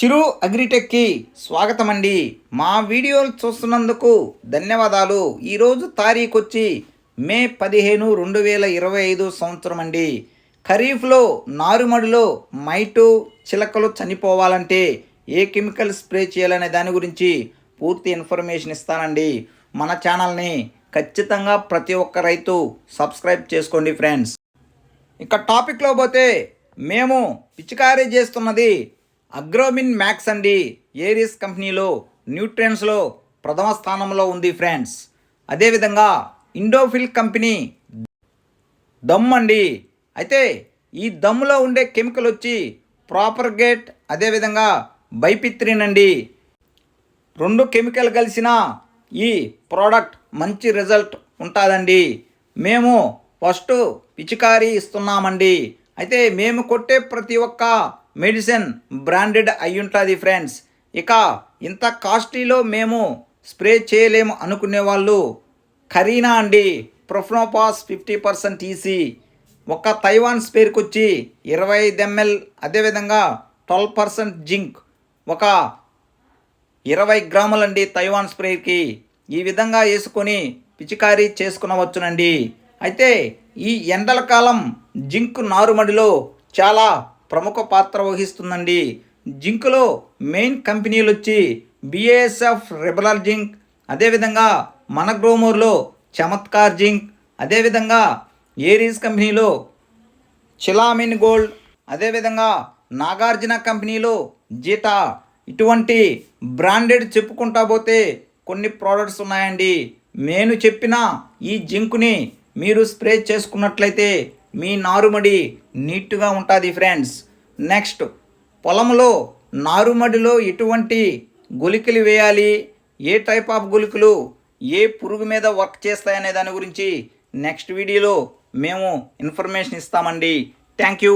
చిరు అగ్రిటెక్కి స్వాగతం అండి మా వీడియోలు చూస్తున్నందుకు ధన్యవాదాలు. ఈరోజు తారీఖు వచ్చి మే పదిహేను రెండు వేల ఇరవై ఐదు సంవత్సరం అండి ఖరీఫ్లో నారుమడిలో మైటు చిలకలు చనిపోవాలంటే ఏ కెమికల్ స్ప్రే చేయాలనే దాని గురించి పూర్తి ఇన్ఫర్మేషన్ ఇస్తానండి. మన ఛానల్ని ఖచ్చితంగా ప్రతి ఒక్క రైతు సబ్స్క్రైబ్ చేసుకోండి ఫ్రెండ్స్. ఇక టాపిక్లో పోతే మేము పిచికారీ చేస్తున్నది అగ్రోమిన్ మ్యాక్స్ అండి. ఏరియస్ కంపెనీలో న్యూట్రియన్స్లో ప్రథమ స్థానంలో ఉంది ఫ్రెండ్స్. అదేవిధంగా ఇండోఫిల్ కంపెనీ దమ్ అండి. అయితే ఈ దమ్ములో ఉండే కెమికల్ వచ్చి ప్రాపర్ గేట్ అదేవిధంగా బైపిత్రిన్ అండి. రెండు కెమికల్ కలిసిన ఈ ప్రోడక్ట్ మంచి రిజల్ట్ ఉంటుందండి. మేము ఫస్ట్ పిచికారీ ఇస్తున్నామండి. అయితే మేము కొట్టే ప్రతి ఒక్క మెడిసిన్ బ్రాండెడ్ అయ్యుంటుంది ఉంటుంది ఫ్రెండ్స్. ఇక ఇంత కాస్ట్లీలో మేము స్ప్రే చేయలేము అనుకునే వాళ్ళు కరీనా అండి. ప్రొఫ్నోపాస్ ఫిఫ్టీ పర్సెంట్ ఈసీ ఒక తైవాన్ స్పేర్కి వచ్చి ఇరవై ఐదు ఎంఎల్ అదేవిధంగా ట్వెల్వ్ పర్సెంట్ జింక్ ఒక ఇరవై గ్రాములండి తైవాన్ స్ప్రేకి. ఈ విధంగా వేసుకొని పిచికారీ చేసుకునవచ్చునండి. అయితే ఈ ఎండల కాలం జింక్ నారుమడిలో చాలా ప్రముఖ పాత్ర వహిస్తుందండి. జింక్లో మెయిన్ కంపెనీలు వచ్చి బిఏఎస్ఎఫ్ రెబలర్ జింక్ అదేవిధంగా మన గ్రోమోర్లో చమత్కార్ జింక్ అదేవిధంగా ఏరీస్ కంపెనీలో చిలామిన్ గోల్డ్ అదేవిధంగా నాగార్జున కంపెనీలో జీటా ఇటువంటి బ్రాండెడ్ చెప్పుకుంటా పోతే కొన్ని ప్రోడక్ట్స్ ఉన్నాయండి. నేను చెప్పిన ఈ జింకుని మీరు స్ప్రే చేసుకున్నట్లయితే మీ నారుమడి నీట్గా ఉంటుంది ఫ్రెండ్స్ నెక్స్ట్ పొలంలో నారుమడిలో ఎటువంటి గుళికలు వేయాలి? ఏ టైప్ ఆఫ్ గుళికలు ఏ పురుగు మీద వర్క్ చేస్తాయనే దాని గురించి నెక్స్ట్ వీడియోలో మేము ఇన్ఫర్మేషన్ ఇస్తామండి. Thank you